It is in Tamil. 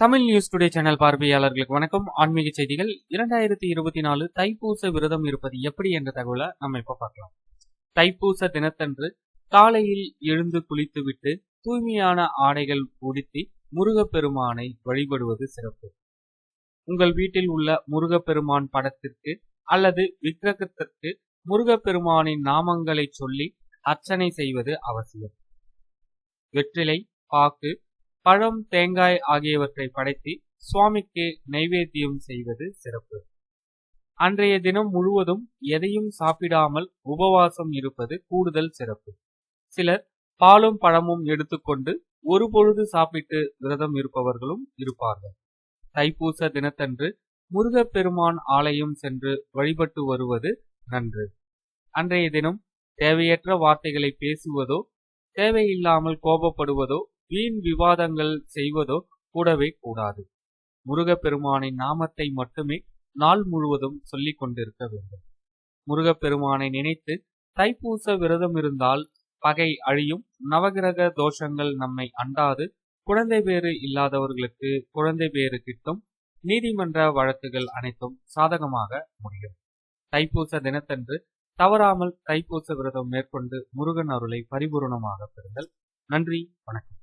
தமிழ் நியூஸ் டுடே சேனல் பார்வையாளர்களுக்கு வணக்கம். ஆன்மீக செய்திகள். இரண்டாயிரத்தி இருபத்தி நாலு தைப்பூச விரதம் இருப்பது எப்படி என்ற தகவலை நம்ம இப்ப பார்க்கலாம். தைப்பூச தினத்தன்று காலையில் எழுந்து குளித்துவிட்டு தூய்மையான ஆடைகள் உடுத்தி முருகப்பெருமானை வழிபடுவது சிறப்பு. உங்கள் வீட்டில் உள்ள முருகப்பெருமான் படத்திற்கு அல்லது விக்கிரகத்திற்கு முருகப்பெருமானின் நாமங்களை சொல்லி அர்ச்சனை செய்வது அவசியம். வெற்றிலை பாக்கு பழம் தேங்காய் ஆகியவற்றை படைத்து சுவாமிக்கு நைவேத்தியம் செய்வது சிறப்பு. அன்றைய தினம் முழுவதும் எதையும் சாப்பிடாமல் உபவாசம் இருப்பது கூடுதல் சிறப்பு. சிலர் பாலும் பழமும் எடுத்துக்கொண்டு ஒரு பொழுது சாப்பிட்டு விரதம் இருப்பவர்களும் இருப்பார்கள். தைப்பூச தினத்தன்று முருகப்பெருமான் ஆலயம் சென்று வழிபட்டு வருவது நன்று. அன்றைய தினம் தேவையற்ற வார்த்தைகளை பேசுவதோ தேவையில்லாமல் கோபப்படுவதோ வீண் விவாதங்கள் செய்வதோ கூடவே கூடாது. முருகப்பெருமானின் நாமத்தை மட்டுமே நாள் முழுவதும் சொல்லிக் கொண்டிருக்க வேண்டும். முருகப்பெருமானை நினைத்து தைப்பூச விரதம் இருந்தால் பகை அழியும் நவகிரக தோஷங்கள் நம்மை அண்டாது குழந்தை பேறு இல்லாதவர்களுக்கு குழந்தை பேறு கிட்டும் நீதிமன்ற வழக்குகள் அனைத்தும் சாதகமாக முடியும். தைப்பூச தினத்தன்று தவறாமல் தைப்பூச விரதம் மேற்கொண்டு முருகன் அருளை பரிபூர்ணமாக பெறுங்கள். நன்றி வணக்கம்.